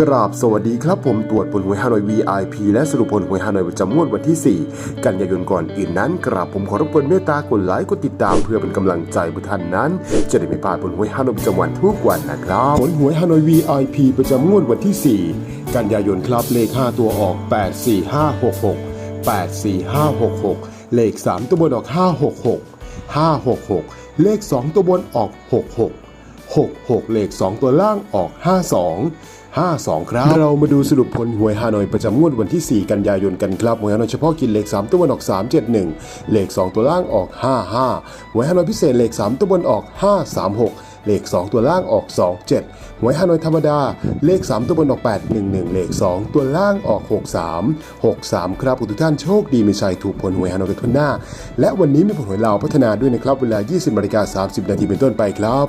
กราบสวัสดีครับผมตรวจผลหวยฮานอย VIP และสรุปผลหวยฮานอยประจำงวดวันที่ 4 กันยายนก่อนอื่นนั้น กราบผมขอรบกวนเมตตากดไลค์กดติดตามเพื่อเป็นกำลังใจบุท่านนั้น จะได้ไม่พลาดผลหวยฮานอยประจำวันทุกวันนะครับผลหวยฮานอย VIP ประจำงวดวันที่ 4 กันยายนครับเลข 5 ตัวออก 84566 84566 เลข 3 ตัวบนออก 566 566 เลข 2 ตัวบนออก 66 66 เลข 2 ตัวล่างออก 52 52 ครับ เรามาดูสรุปผลหวยฮานอยประจำงวดวันที่ 4 กันยายนกันครับหวยฮานอยเฉพาะกินเลข 3 ตัวบนออก 371 เลข 2 ตัวล่างออก 55หวยฮานอยพิเศษเลข 3 ตัวบนออก 536เลข 2 ตัวล่างออก 27หวยฮานอยธรรมดา เลข 3 ตัวบนออก 811 เลข 2 ตัวล่างออก 63 63 ครับทุกท่านโชคดีมีชัยถูกผลหวยฮานอยกันทุนหน้า และวันนี้มีผลหวยลาวพัฒนาด้วยนะครับ เวลา 20นาฬิกา30 นาทีเป็นต้นไปครับ